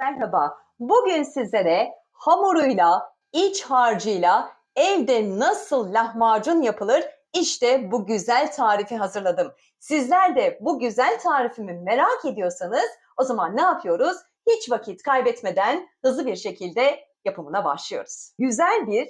Merhaba. Bugün sizlere hamuruyla, iç harcıyla evde nasıl lahmacun yapılır? İşte bu güzel tarifi hazırladım. Sizler de bu güzel tarifimi merak ediyorsanız o zaman ne yapıyoruz? Hiç vakit kaybetmeden hızlı bir şekilde yapımına başlıyoruz. Güzel bir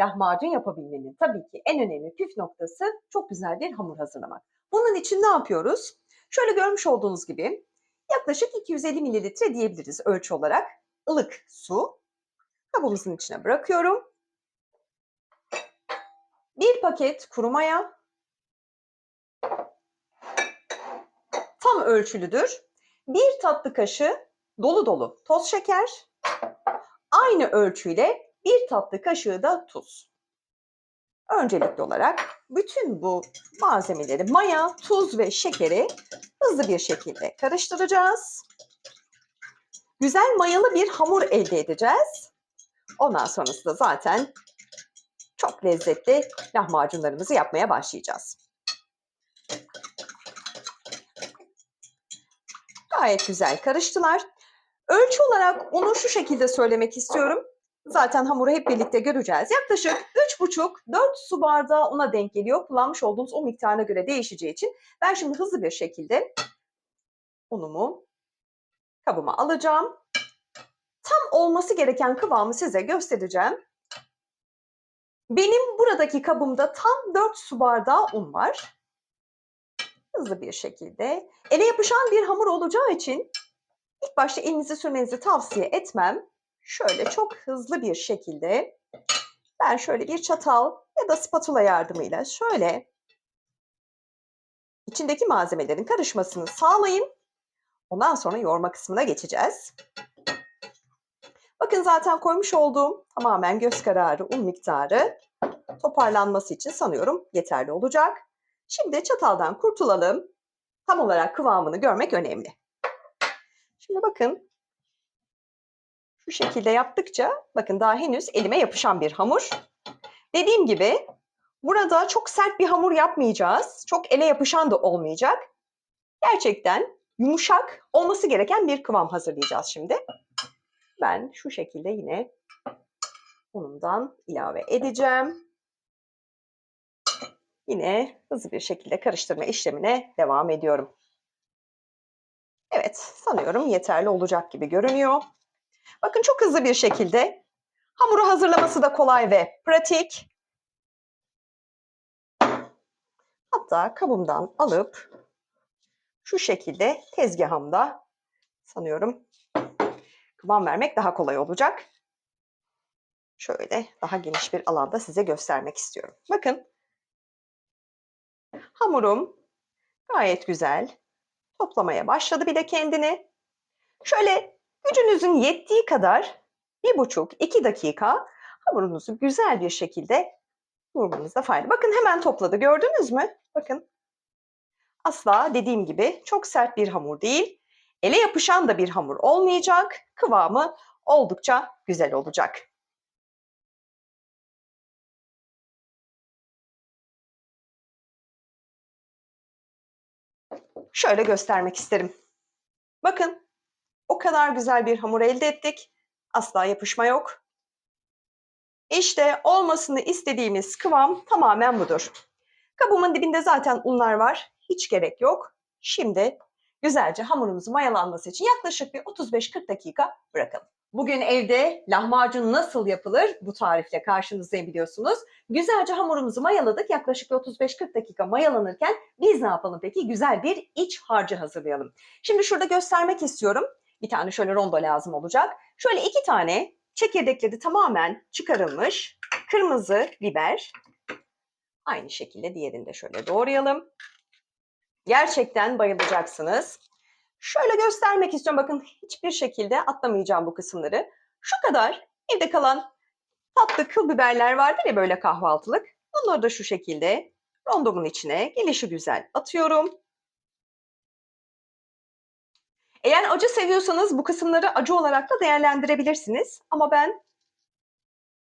lahmacun yapabilmenin tabii ki en önemli püf noktası çok güzel bir hamur hazırlamak. Bunun için ne yapıyoruz? Şöyle görmüş olduğunuz gibi yaklaşık 250 mililitre diyebiliriz ölçü olarak ılık su kabımızın içine bırakıyorum. Bir paket kuru maya tam ölçülüdür. Bir tatlı kaşığı dolu dolu toz şeker. Aynı ölçüyle bir tatlı kaşığı da tuz. Öncelikli olarak bütün bu malzemeleri maya, tuz ve şekeri hızlı bir şekilde karıştıracağız. Güzel mayalı bir hamur elde edeceğiz. Ondan sonrasında zaten çok lezzetli lahmacunlarımızı yapmaya başlayacağız. Gayet güzel karıştılar. Ölçü olarak unu şu şekilde söylemek istiyorum. Zaten hamuru hep birlikte göreceğiz. Yaklaşık 3,5-4 su bardağı una denk geliyor. Kullanmış olduğunuz o miktarına göre değişeceği için ben şimdi hızlı bir şekilde unumu kabıma alacağım. Tam olması gereken kıvamı size göstereceğim. Benim buradaki kabımda tam 4 su bardağı un var. Hızlı bir şekilde. Ele yapışan bir hamur olacağı için ilk başta elinizi sürmenizi tavsiye etmem. Şöyle çok hızlı bir şekilde ben şöyle bir çatal ya da spatula yardımıyla şöyle içindeki malzemelerin karışmasını sağlayın. Ondan sonra yoğurma kısmına geçeceğiz. Bakın zaten koymuş olduğum tamamen göz kararı un miktarı toparlanması için sanıyorum yeterli olacak. Şimdi çataldan kurtulalım. Tam olarak kıvamını görmek önemli. Şimdi bakın şu şekilde yaptıkça bakın daha henüz elime yapışan bir hamur. Dediğim gibi burada çok sert bir hamur yapmayacağız. Çok ele yapışan da olmayacak. Gerçekten yumuşak olması gereken bir kıvam hazırlayacağız şimdi. Ben şu şekilde yine unumdan ilave edeceğim. Yine hızlı bir şekilde karıştırma işlemine devam ediyorum. Evet, sanıyorum yeterli olacak gibi görünüyor. Bakın çok hızlı bir şekilde hamuru hazırlaması da kolay ve pratik. Hatta kabımdan alıp şu şekilde tezgahımda sanıyorum kıvam vermek daha kolay olacak. Şöyle daha geniş bir alanda size göstermek istiyorum. Bakın hamurum gayet güzel toplamaya başladı bile kendini. Şöyle gücünüzün yettiği kadar bir buçuk iki dakika hamurunuzu güzel bir şekilde vurmanızda fayda. Bakın hemen topladı gördünüz mü? Bakın asla dediğim gibi çok sert bir hamur değil. Ele yapışan da bir hamur olmayacak. Kıvamı oldukça güzel olacak. Şöyle göstermek isterim. Bakın o kadar güzel bir hamur elde ettik. Asla yapışma yok. İşte olmasını istediğimiz kıvam tamamen budur. Kabımın dibinde zaten unlar var. Hiç gerek yok. Şimdi güzelce hamurumuzun mayalanması için yaklaşık bir 35-40 dakika bırakalım. Bugün evde lahmacun nasıl yapılır bu tarifle karşınızdayım biliyorsunuz. Güzelce hamurumuzu mayaladık. Yaklaşık 35-40 dakika mayalanırken biz ne yapalım peki? Güzel bir iç harcı hazırlayalım. Şimdi şurada göstermek istiyorum. Bir tane şöyle rondo lazım olacak. Şöyle iki tane çekirdekleri tamamen çıkarılmış kırmızı biber. Aynı şekilde diğerini de şöyle doğrayalım. Gerçekten bayılacaksınız. Şöyle göstermek istiyorum. Bakın hiçbir şekilde atlamayacağım bu kısımları. Şu kadar evde kalan tatlı kıl biberler vardır ya böyle kahvaltılık. Bunları da şu şekilde rondomun içine gelişi güzel atıyorum. Eğer acı seviyorsanız bu kısımları acı olarak da değerlendirebilirsiniz. Ama ben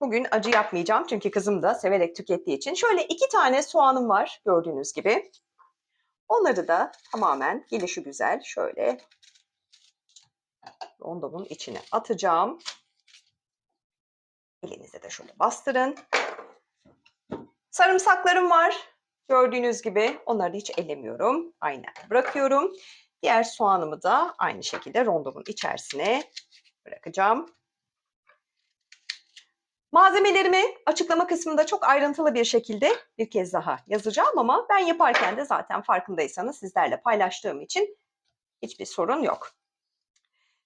bugün acı yapmayacağım çünkü kızım da severek tükettiği için. Şöyle iki tane soğanım var gördüğünüz gibi. Onları da tamamen gelişi güzel şöyle rondomun içine atacağım. Elinize de şöyle bastırın. Sarımsaklarım var. Gördüğünüz gibi onları hiç elemiyorum. Aynen bırakıyorum. Diğer soğanımı da aynı şekilde rondomun içerisine bırakacağım. Malzemelerimi açıklama kısmında çok ayrıntılı bir şekilde bir kez daha yazacağım ama ben yaparken de zaten farkındaysanız sizlerle paylaştığım için hiçbir sorun yok.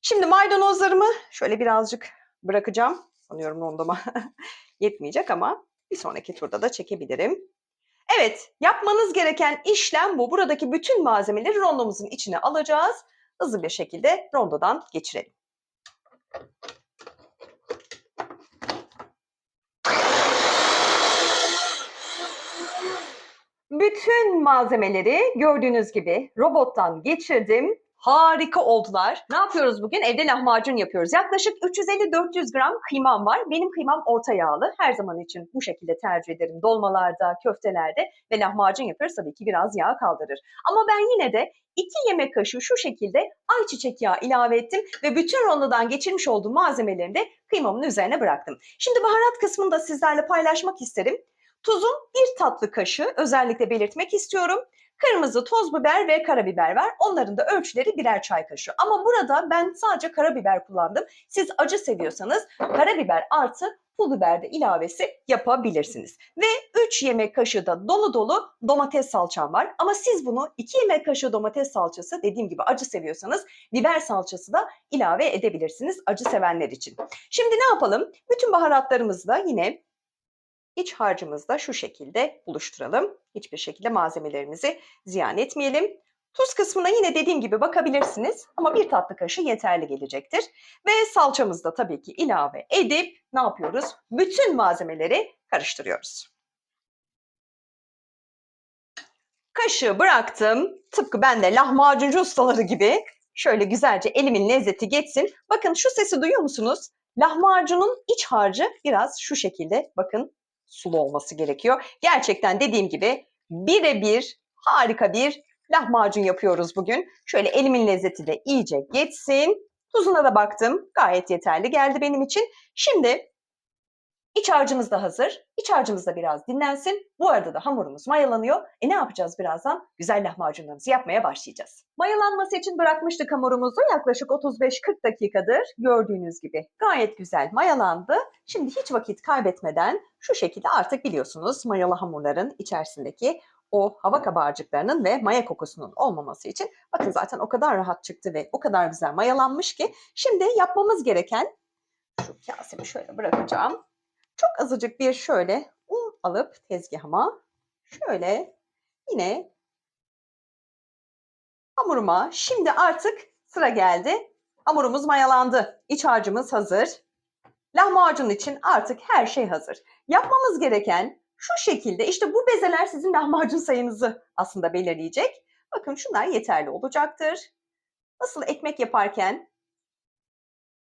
Şimdi maydanozlarımı şöyle birazcık bırakacağım. Sanıyorum rondoma yetmeyecek ama bir sonraki turda da çekebilirim. Evet, yapmanız gereken işlem bu. Buradaki bütün malzemeleri rondomuzun içine alacağız. Hızlı bir şekilde rondodan geçirelim. Bütün malzemeleri gördüğünüz gibi robottan geçirdim. Harika oldular. Ne yapıyoruz bugün? Evde lahmacun yapıyoruz. Yaklaşık 350-400 gram kıymam var. Benim kıymam orta yağlı. Her zaman için bu şekilde tercih ederim. Dolmalarda, köftelerde ve lahmacun yapıyoruz. Tabii ki biraz yağ kaldırır. Ama ben yine de 2 yemek kaşığı şu şekilde ayçiçek yağı ilave ettim ve bütün rondodan geçirmiş olduğum malzemeleri de kıymamın üzerine bıraktım. Şimdi baharat kısmını da sizlerle paylaşmak isterim. Tuzun bir tatlı kaşığı özellikle belirtmek istiyorum. Kırmızı toz biber ve karabiber var. Onların da ölçüleri birer çay kaşığı. Ama burada ben sadece karabiber kullandım. Siz acı seviyorsanız karabiber artı pul biber de ilavesi yapabilirsiniz. Ve 3 yemek kaşığı da dolu dolu domates salçam var. Ama siz bunu 2 yemek kaşığı domates salçası dediğim gibi acı seviyorsanız biber salçası da ilave edebilirsiniz acı sevenler için. Şimdi ne yapalım? Bütün baharatlarımızı da yine İç harcımızda şu şekilde buluşturalım. Hiçbir şekilde malzemelerimizi ziyan etmeyelim. Tuz kısmına yine dediğim gibi bakabilirsiniz ama bir tatlı kaşığı yeterli gelecektir. Ve salçamızı da tabii ki ilave edip ne yapıyoruz? Bütün malzemeleri karıştırıyoruz. Kaşığı bıraktım. Tıpkı ben de lahmacuncu ustaları gibi şöyle güzelce elimin lezzeti geçsin. Bakın şu sesi duyuyor musunuz? Lahmacunun iç harcı biraz şu şekilde bakın sulu olması gerekiyor. Gerçekten dediğim gibi birebir harika bir lahmacun yapıyoruz bugün. Şöyle elimin lezzeti de iyice geçsin. Tuzuna da baktım. Gayet yeterli geldi benim için. Şimdi iç harcımız da hazır. İç harcımız da biraz dinlensin. Bu arada da hamurumuz mayalanıyor. E ne yapacağız birazdan? Güzel lahmacunlarımızı yapmaya başlayacağız. Mayalanması için bırakmıştık hamurumuzu. Yaklaşık 35-40 dakikadır. Gördüğünüz gibi gayet güzel mayalandı. Şimdi hiç vakit kaybetmeden şu şekilde artık biliyorsunuz mayalı hamurların içerisindeki o hava kabarcıklarının ve maya kokusunun olmaması için bakın zaten o kadar rahat çıktı ve o kadar güzel mayalanmış ki şimdi yapmamız gereken şu kasemi şöyle bırakacağım. Çok azıcık bir şöyle un alıp tezgahıma şöyle yine hamuruma şimdi artık sıra geldi. Hamurumuz mayalandı. İç harcımız hazır. Lahmacun için artık her şey hazır. Yapmamız gereken şu şekilde işte bu bezeler sizin lahmacun sayınızı aslında belirleyecek. Bakın şunlar yeterli olacaktır. Nasıl ekmek yaparken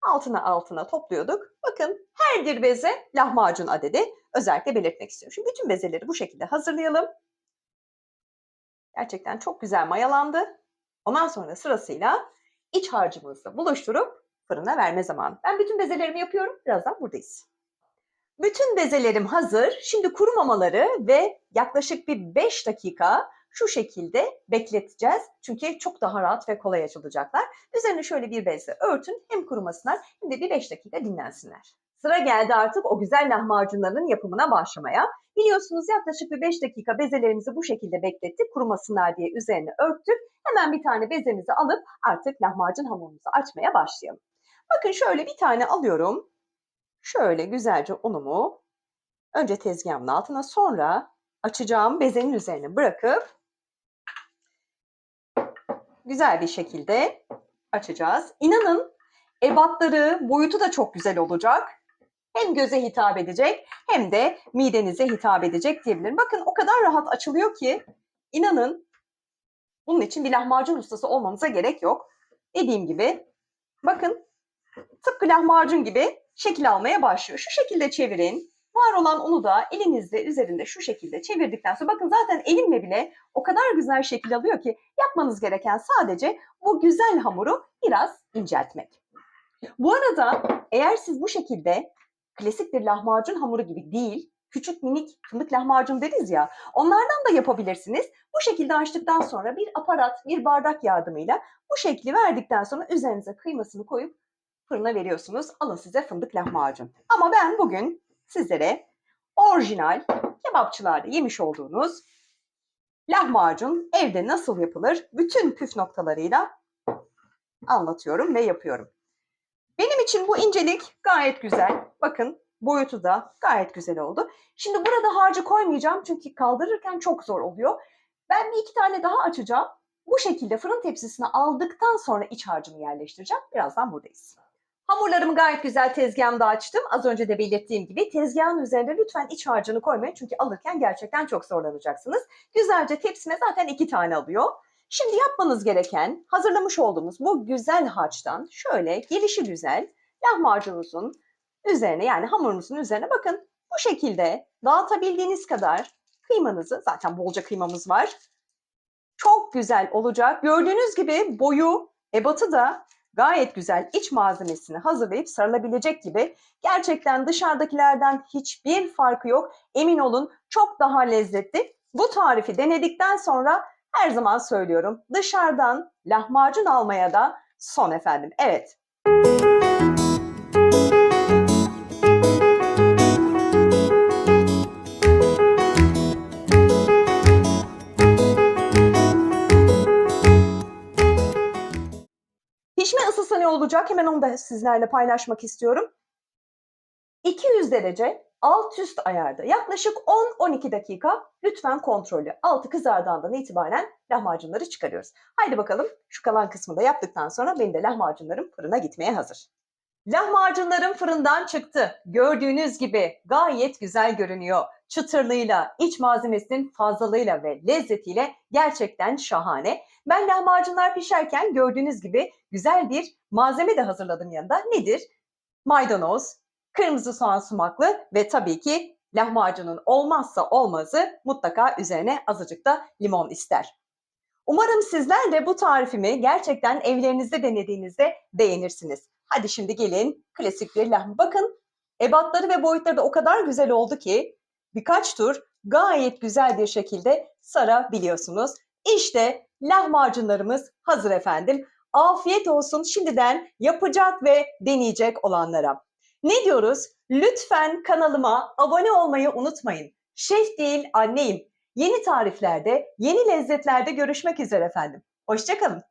altına altına topluyorduk. Bakın her bir beze lahmacun adedi özellikle belirtmek istiyorum. Şimdi bütün bezeleri bu şekilde hazırlayalım. Gerçekten çok güzel mayalandı. Ondan sonra sırasıyla iç harcımızla buluşturup fırına verme zamanı. Ben bütün bezelerimi yapıyorum. Birazdan buradayız. Bütün bezelerim hazır. Şimdi kurumamaları ve yaklaşık bir 5 dakika şu şekilde bekleteceğiz. Çünkü çok daha rahat ve kolay açılacaklar. Üzerine şöyle bir bezle örtün. Hem kurumasınlar hem de bir 5 dakika dinlensinler. Sıra geldi artık o güzel lahmacunların yapımına başlamaya. Biliyorsunuz yaklaşık bir 5 dakika bezelerimizi bu şekilde beklettik. Kurumasınlar diye üzerine örttük. Hemen bir tane bezemizi alıp artık lahmacun hamurumuzu açmaya başlayalım. Bakın şöyle bir tane alıyorum. Şöyle güzelce unumu önce tezgahımın altına sonra açacağım bezenin üzerine bırakıp güzel bir şekilde açacağız. İnanın ebatları, boyutu da çok güzel olacak. Hem göze hitap edecek hem de midenize hitap edecek diyebilirim. Bakın o kadar rahat açılıyor ki inanın bunun için bir lahmacun ustası olmamıza gerek yok. Dediğim gibi bakın tıpkı lahmacun gibi şekil almaya başlıyor. Şu şekilde çevirin. Var olan unu da elinizde üzerinde şu şekilde çevirdikten sonra bakın zaten elimle bile o kadar güzel şekil alıyor ki yapmanız gereken sadece bu güzel hamuru biraz inceltmek. Bu arada eğer siz bu şekilde klasik bir lahmacun hamuru gibi değil, küçük minik fındık lahmacun deriz ya, onlardan da yapabilirsiniz. Bu şekilde açtıktan sonra bir aparat, bir bardak yardımıyla bu şekli verdikten sonra üzerinize kıymasını koyup fırına veriyorsunuz. Alın size fındık lahmacun. Ama ben bugün sizlere orijinal kebapçılarda yemiş olduğunuz lahmacun evde nasıl yapılır bütün püf noktalarıyla anlatıyorum ve yapıyorum. Benim için bu incelik gayet güzel. Bakın boyutu da gayet güzel oldu. Şimdi burada harcı koymayacağım çünkü kaldırırken çok zor oluyor. Ben bir iki tane daha açacağım. Bu şekilde fırın tepsisine aldıktan sonra iç harcımı yerleştireceğim. Birazdan buradayız. Hamurlarımı gayet güzel tezgahımda açtım. Az önce de belirttiğim gibi tezgahın üzerine lütfen iç harcını koymayın. Çünkü alırken gerçekten çok zorlanacaksınız. Güzelce tepsime zaten iki tane alıyor. Şimdi yapmanız gereken hazırlamış olduğumuz bu güzel harçtan şöyle gelişi güzel lahmacununuzun üzerine yani hamurunuzun üzerine bakın bu şekilde dağıtabildiğiniz kadar kıymanızı zaten bolca kıymamız var. Çok güzel olacak. Gördüğünüz gibi boyu, ebatı da gayet güzel iç malzemesini hazırlayıp sarılabilecek gibi gerçekten dışarıdakilerden hiçbir farkı yok. Emin olun çok daha lezzetli. Bu tarifi denedikten sonra her zaman söylüyorum dışarıdan lahmacun almaya da son efendim. Evet. Olacak? Hemen onu da sizlerle paylaşmak istiyorum. 200 derece alt üst ayarda yaklaşık 10-12 dakika lütfen kontrollü. Altı kızardığından itibaren lahmacunları çıkarıyoruz. Haydi bakalım şu kalan kısmı da yaptıktan sonra benim de lahmacunlarım fırına gitmeye hazır. Lahmacunlarım fırından çıktı. Gördüğünüz gibi gayet güzel görünüyor. Çıtırlığıyla, iç malzemesinin fazlalığıyla ve lezzetiyle gerçekten şahane. Ben lahmacunlar pişerken gördüğünüz gibi güzel bir malzeme de hazırladım yanında. Nedir? Maydanoz, kırmızı soğan sumaklı ve tabii ki lahmacunun olmazsa olmazı mutlaka üzerine azıcık da limon ister. Umarım sizler de bu tarifimi gerçekten evlerinizde denediğinizde beğenirsiniz. Hadi şimdi gelin klasik bir lahmacun. Bakın ebatları ve boyutları da o kadar güzel oldu ki birkaç tur gayet güzel bir şekilde sarabiliyorsunuz. İşte lahmacunlarımız hazır efendim. Afiyet olsun şimdiden yapacak ve deneyecek olanlara. Ne diyoruz? Lütfen kanalıma abone olmayı unutmayın. Şef değil anneyim. Yeni tariflerde, yeni lezzetlerde görüşmek üzere efendim. Hoşçakalın.